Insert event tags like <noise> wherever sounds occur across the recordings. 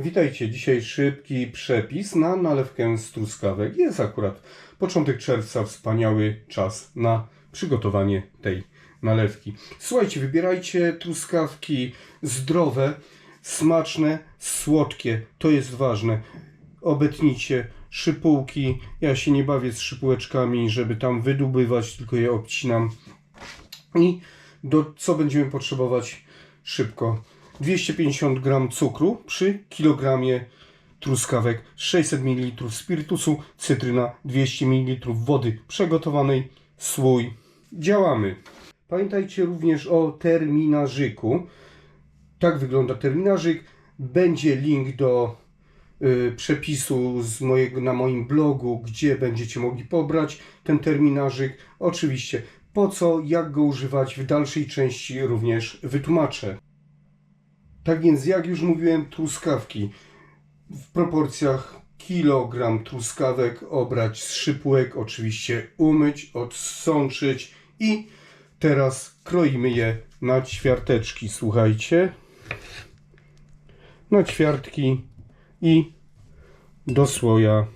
Witajcie. Dzisiaj szybki przepis na nalewkę z truskawek. Jest akurat początek czerwca, wspaniały czas na przygotowanie tej nalewki. Słuchajcie, wybierajcie truskawki zdrowe, smaczne, słodkie. To jest ważne. Obetnijcie szypułki. Ja się nie bawię z szypułeczkami, żeby tam wydubywać, tylko je obcinam. I do co będziemy potrzebować szybko? 250 g cukru przy kilogramie truskawek, 600 ml spirytusu, cytryna, 200 ml wody przygotowanej, słój. Działamy. Pamiętajcie również o terminarzyku. Tak wygląda terminarzyk. Będzie link do y, przepisu z mojego, na moim blogu, gdzie będziecie mogli pobrać ten terminarzyk. Oczywiście po co, jak go używać w dalszej części również wytłumaczę. Tak więc, jak już mówiłem, truskawki. W proporcjach kilogram truskawek obrać z szypułek, oczywiście umyć, odsączyć i teraz kroimy je na ćwiarteczki, słuchajcie. Na ćwiartki i do słoja.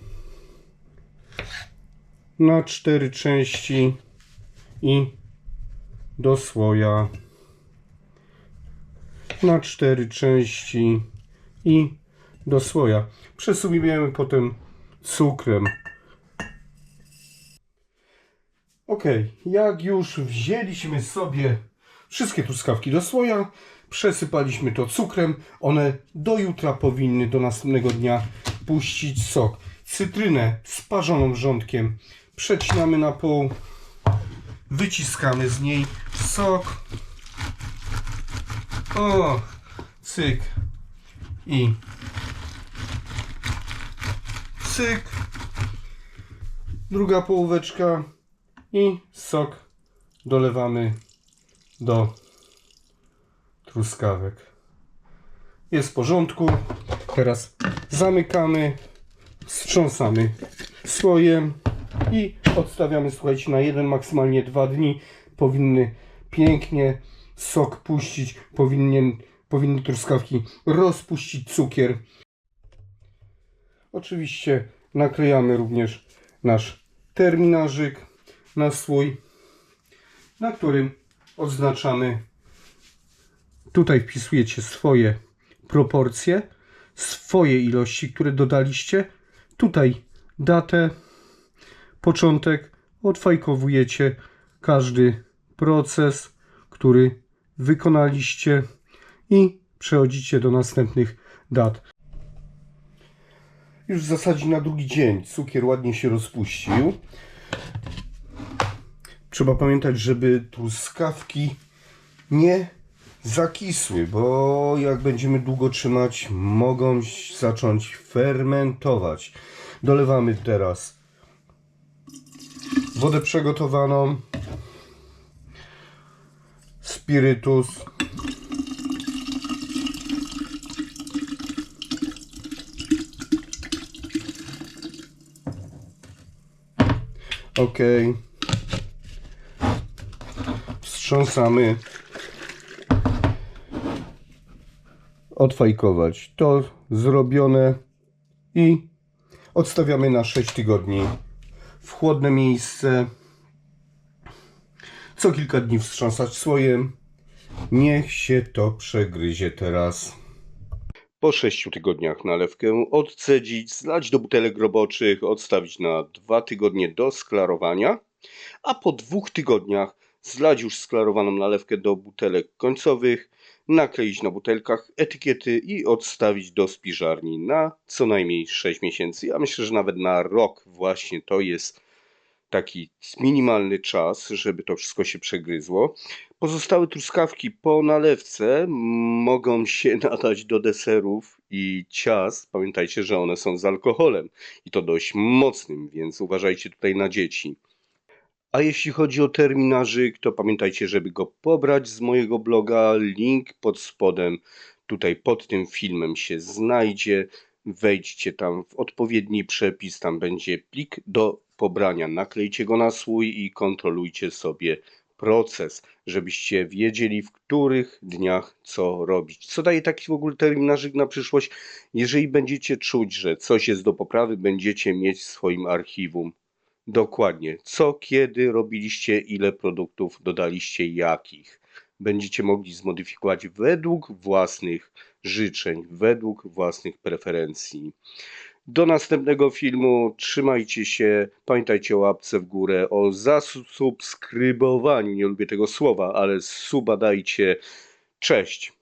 Na cztery części i do słoja na cztery części i do słoja. Przesuwujemy potem cukrem. Ok, jak już wzięliśmy sobie wszystkie truskawki do słoja, przesypaliśmy to cukrem, one do jutra powinny, do następnego dnia puścić sok. Cytrynę sparzoną wrzątkiem przecinamy na pół, wyciskamy z niej sok. O, cyk i cyk. Druga połóweczka i sok dolewamy do truskawek. Jest w porządku. Teraz zamykamy, wstrząsamy słojem i odstawiamy, słuchajcie, na jeden, maksymalnie dwa dni. Powinny pięknie sok puścić, powinien, powinny truskawki rozpuścić cukier. Oczywiście naklejamy również nasz terminarzyk na słój, na którym odznaczamy. Tutaj wpisujecie swoje proporcje, swoje ilości, które dodaliście. Tutaj datę, początek, odfajkowujecie każdy proces, który wykonaliście i przechodzicie do następnych dat. Już w zasadzie na drugi dzień cukier ładnie się rozpuścił. Trzeba pamiętać, żeby truskawki nie zakisły, bo jak będziemy długo trzymać, mogą zacząć fermentować. Dolewamy teraz wodę przygotowaną, spirytus, ok, wstrząsamy, odfajkować. To zrobione i odstawiamy na 6 tygodni w chłodne miejsce. Co kilka dni wstrząsać słojem. Niech się to przegryzie teraz. Po 6 tygodniach nalewkę odcedzić, zlać do butelek roboczych, odstawić na 2 tygodnie do sklarowania, a po dwóch tygodniach zlać już sklarowaną nalewkę do butelek końcowych, nakleić na butelkach etykiety i odstawić do spiżarni na co najmniej 6 miesięcy. Ja myślę, że nawet na rok właśnie to jest taki minimalny czas, żeby to wszystko się przegryzło. Pozostałe truskawki po nalewce mogą się <laughs> nadać do deserów i ciast. Pamiętajcie, że one są z alkoholem i to dość mocnym, więc uważajcie tutaj na dzieci. A jeśli chodzi o terminarzyk, to pamiętajcie, żeby go pobrać z mojego bloga. Link pod spodem, tutaj pod tym filmem się znajdzie. Wejdźcie tam w odpowiedni przepis, tam będzie plik do pobrania. Naklejcie go na słój i kontrolujcie sobie proces, żebyście wiedzieli, w których dniach co robić. Co daje taki w ogóle terminarzyk na przyszłość? Jeżeli będziecie czuć, że coś jest do poprawy, będziecie mieć w swoim archiwum dokładnie co, kiedy robiliście, ile produktów dodaliście, jakich. Będziecie mogli zmodyfikować według własnych życzeń, według własnych preferencji. Do następnego filmu. Trzymajcie się. Pamiętajcie o łapce w górę, o zasubskrybowaniu. Nie lubię tego słowa, ale suba dajcie. Cześć.